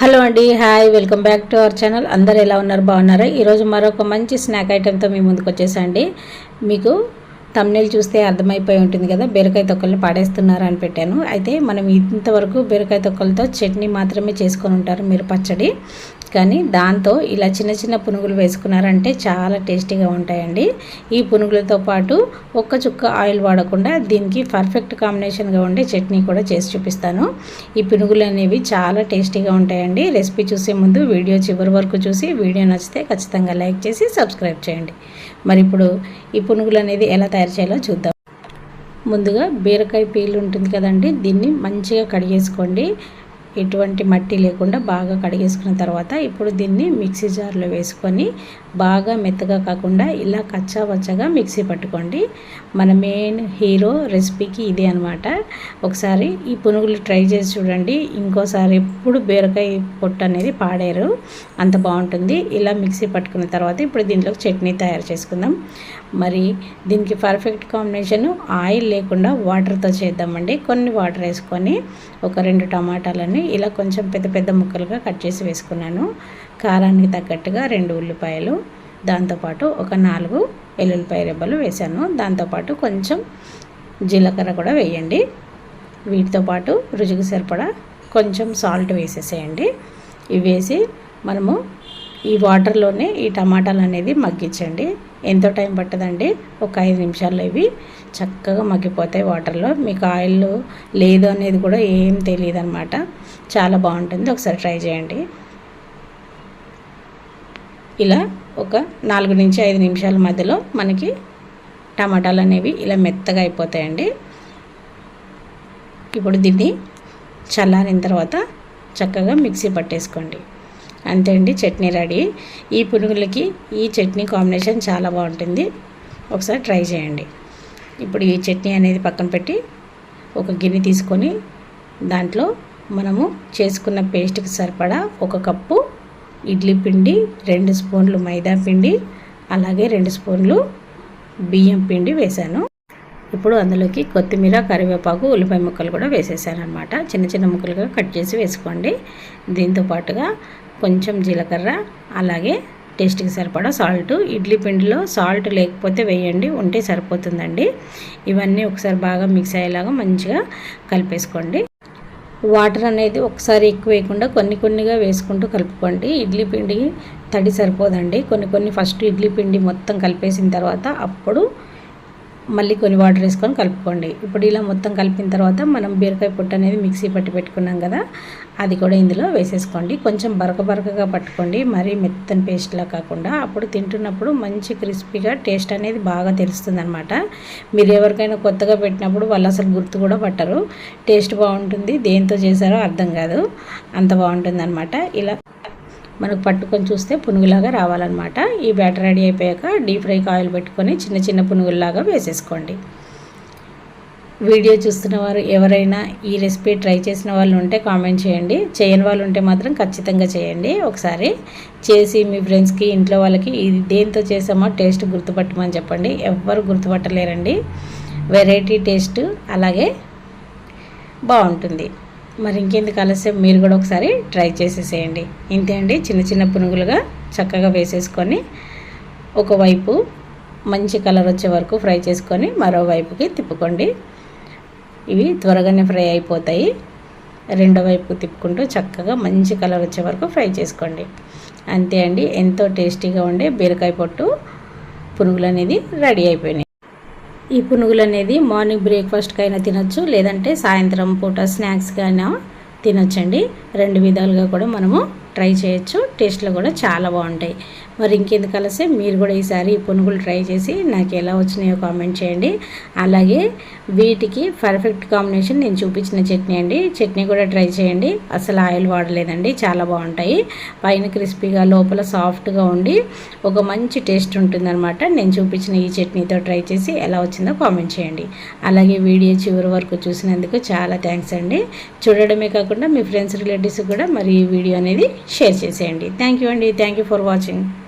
Hello అండి hi welcome back to our channel. అందరు ఎలా ఉన్నారు? బాగున్నారా? ఈరోజు మరొక మంచి స్నాక్ ఐటెంతో మీ ముందుకు వచ్చేసండి మీకు తమ్నేలు చూస్తే అర్థమైపోయి ఉంటుంది కదా బీరకాయ తొక్కల్ని పాడేస్తున్నారు అని పెట్టాను. అయితే మనం ఇంతవరకు బీరకాయ తొక్కలతో చట్నీ మాత్రమే చేసుకొని ఉంటారు మీరు పచ్చడి. కానీ దాంతో ఇలా చిన్న చిన్న పునుగులు వేసుకున్నారంటే చాలా టేస్టీగా ఉంటాయండి. ఈ పునుగులతో పాటు ఒక్క చుక్క ఆయిల్ వాడకుండా దీనికి పర్ఫెక్ట్ కాంబినేషన్గా ఉండే చట్నీ కూడా చేసి చూపిస్తాను. ఈ పునుగులు అనేవి చాలా టేస్టీగా ఉంటాయండి. రెసిపీ చూసే ముందు వీడియో చివరి వరకు చూసి వీడియో నచ్చితే ఖచ్చితంగా లైక్ చేసి సబ్స్క్రైబ్ చేయండి. మరి ఇప్పుడు ఈ పునుగులు అనేది ఎలా తయారు చేయాలో చూద్దాం. ముందుగా బీరకాయ పీలు ఉంటుంది కదండి దీన్ని మంచిగా కడిగేసుకోండి. ఎటువంటి మట్టి లేకుండా బాగా కడిగేసుకున్న తర్వాత ఇప్పుడు దీన్ని మిక్సీ జార్లో వేసుకొని బాగా మెత్తగా కాకుండా ఇలా కచ్చా వచ్చగా మిక్సీ పట్టుకోండి. మన మెయిన్ హీరో రెసిపీకి ఇదే అనమాట ఒకసారి ఈ పునుగులు ట్రై చేసి చూడండి. ఇంకోసారి ఎప్పుడు బీరకాయ పొట్టు అనేది పాడారు. అంత బాగుంటుంది. ఇలా మిక్సీ పట్టుకున్న తర్వాత ఇప్పుడు దీంట్లో చట్నీ తయారు చేసుకుందాం. మరి దీనికి పర్ఫెక్ట్ కాంబినేషన్ ఆయిల్ లేకుండా వాటర్తో చేద్దామండి. కొన్ని వాటర్ వేసుకొని ఒక రెండు టమాటాలని ఇలా కొంచెం పెద్ద పెద్ద ముక్కలుగా కట్ చేసి వేసుకున్నాను. కారానికి తగ్గట్టుగా రెండు ఉల్లిపాయలు దాంతోపాటు ఒక నాలుగు ఎల్లుల్లిపాయ రెబ్బలు వేసాను దాంతోపాటు కొంచెం జీలకర్ర కూడా వేయండి. వీటితో పాటు రుచికి సరిపడా కొంచెం సాల్ట్ వేసేసేయండి. ఇవి వేసి మనము ఈ వాటర్లోనే ఈ టమాటాలు అనేది మగ్గించండి. ఎంతో టైం పట్టదండి. ఒక ఐదు నిమిషాల్లో ఇవి చక్కగా మగ్గిపోతాయి వాటర్లో. మీకు ఆయిల్ లేదు అనేది కూడా ఏం తెలియదు అనమాట చాలా బాగుంటుంది. ఒకసారి ట్రై చేయండి. ఇలా ఒక నాలుగు నుంచి ఐదు నిమిషాల మధ్యలో మనకి టమాటాలు అనేవి ఇలా మెత్తగా అయిపోతాయండి. ఇప్పుడు దీన్ని చల్లారిన తర్వాత చక్కగా మిక్సీ పట్టేసుకోండి. అంతే అండి చట్నీ రెడీ. ఈ పునుగులకి ఈ చట్నీ కాంబినేషన్ చాలా బాగుంటుంది. ఒకసారి ట్రై చేయండి. ఇప్పుడు ఈ చట్నీ అనేది పక్కన పెట్టి ఒక గిన్నె తీసుకొని దాంట్లో మనము చేసుకున్న పేస్ట్కి సరిపడా ఒక కప్పు ఇడ్లీ పిండి రెండు స్పూన్లు మైదా పిండి అలాగే రెండు స్పూన్లు బియ్యం పిండి వేశాను. ఇప్పుడు అందులోకి కొత్తిమీర కరివేపాకు ఉల్లిపాయ ముక్కలు కూడా వేసేసాను అనమాట చిన్న చిన్న ముక్కలుగా కట్ చేసి వేసుకోండి. దీంతో పాటుగా కొంచెం జీలకర్ర అలాగే టేస్ట్కి సరిపడా సాల్ట్. ఇడ్లీ పిండిలో సాల్ట్ లేకపోతే వేయండి ఉంటే సరిపోతుందండి. ఇవన్నీ ఒకసారి బాగా మిక్స్ అయ్యేలాగా మంచిగా కలిపేసుకోండి. వాటర్ అనేది ఒకసారి ఎక్కువ వేయకుండా కొన్ని కొన్నిగా వేసుకుంటూ కలుపుకోండి. ఇడ్లీ పిండి తడి సరిపోదండి. కొన్ని కొన్ని ఫస్ట్ ఇడ్లీ పిండి మొత్తం కలిపేసిన తర్వాత అప్పుడు మళ్ళీ కొన్ని వాటర్ వేసుకొని కలుపుకోండి. ఇప్పుడు ఇలా మొత్తం కలిపిన తర్వాత మనం బీరకాయ పొట్టు అనేది మిక్సీ పట్టి పెట్టుకున్నాం కదా అది కూడా ఇందులో వేసేసుకోండి. కొంచెం బరక బరకగా పట్టుకోండి. మరీ మెత్తని పేస్ట్లా కాకుండా అప్పుడు తింటున్నప్పుడు మంచి క్రిస్పీగా టేస్ట్ అనేది బాగా తెలుస్తుంది అనమాట మీరు ఎవరికైనా కొత్తగా పెట్టినప్పుడు వాళ్ళు అసలు గుర్తు కూడా పట్టరు. టేస్ట్ బాగుంటుంది. దేంతో చేశారో అర్థం కాదు. అంత బాగుంటుంది అనమాట ఇలా మనకు పట్టుకొని చూస్తే పునుగులాగా రావాలన్నమాట. ఈ బ్యాటర్ రెడీ అయిపోయాక డీప్ ఫ్రైకి ఆయిల్ పెట్టుకొని చిన్న చిన్న పునుగుల్లాగా వేసేసుకోండి. వీడియో చూస్తున్న వారు ఎవరైనా ఈ రెసిపీ ట్రై చేసిన వాళ్ళు ఉంటే కామెంట్ చేయండి. చేయని వాళ్ళు ఉంటే మాత్రం ఖచ్చితంగా చేయండి. ఒకసారి చేసి మీ ఫ్రెండ్స్కి ఇంట్లో వాళ్ళకి ఇది దేంతో చేసామో టేస్ట్ గుర్తుపట్టమని చెప్పండి. ఎవ్వరు గుర్తుపట్టలేరండి. వెరైటీ టేస్ట్ అలాగే బాగుంటుంది. మరి ఇంకెందుకు ఆలస్యం? మీరు కూడా ఒకసారి ట్రై చేసేసేయండి. ఇంతే అండి. చిన్న చిన్న పునుగులుగా చక్కగా వేసేసుకొని ఒకవైపు మంచి కలర్ వచ్చే వరకు ఫ్రై చేసుకొని మరోవైపుకి తిప్పుకోండి. ఇవి త్వరగానే ఫ్రై అయిపోతాయి. రెండో వైపు తిప్పుకుంటూ చక్కగా మంచి కలర్ వచ్చే వరకు ఫ్రై చేసుకోండి. అంతే అండి. ఎంతో టేస్టీగా ఉండే బీరకాయ పొట్టు పునుగులు అనేది రెడీ అయిపోయినాయి. ఈ పునుగులు అనేది మార్నింగ్ బ్రేక్ఫాస్ట్కి అయినా తినొచ్చు లేదంటే సాయంత్రం పూట స్నాక్స్కైనా అయినా తినొచ్చండి. రెండు విధాలుగా కూడా మనము ట్రై చేయొచ్చు. టేస్ట్లో కూడా చాలా బాగుంటాయి. మరి ఇంకెందుకు కలిసి మీరు కూడా ఈసారి ఈ పునుగులు ట్రై చేసి నాకు ఎలా వచ్చినాయో కామెంట్ చేయండి. అలాగే వీటికి పర్ఫెక్ట్ కాంబినేషన్ నేను చూపించిన చట్నీ అండి. చట్నీ కూడా ట్రై చేయండి. అసలు ఆయిల్ వాడలేదండి. చాలా బాగుంటాయి. పైన క్రిస్పీగా లోపల సాఫ్ట్గా ఉండి ఒక మంచి టేస్ట్ ఉంటుందన్నమాట. నేను చూపించిన ఈ చట్నీతో ట్రై చేసి ఎలా వచ్చిందో కామెంట్ చేయండి. అలాగే వీడియో చివరి వరకు చూసినందుకు చాలా థ్యాంక్స్ అండి. చూడడమే కాకుండా మీ ఫ్రెండ్స్ రిలేటివ్స్ కూడా మరి ఈ వీడియో అనేది షేర్ చేసేయండి. థ్యాంక్ యూ అండి. Thank you for watching.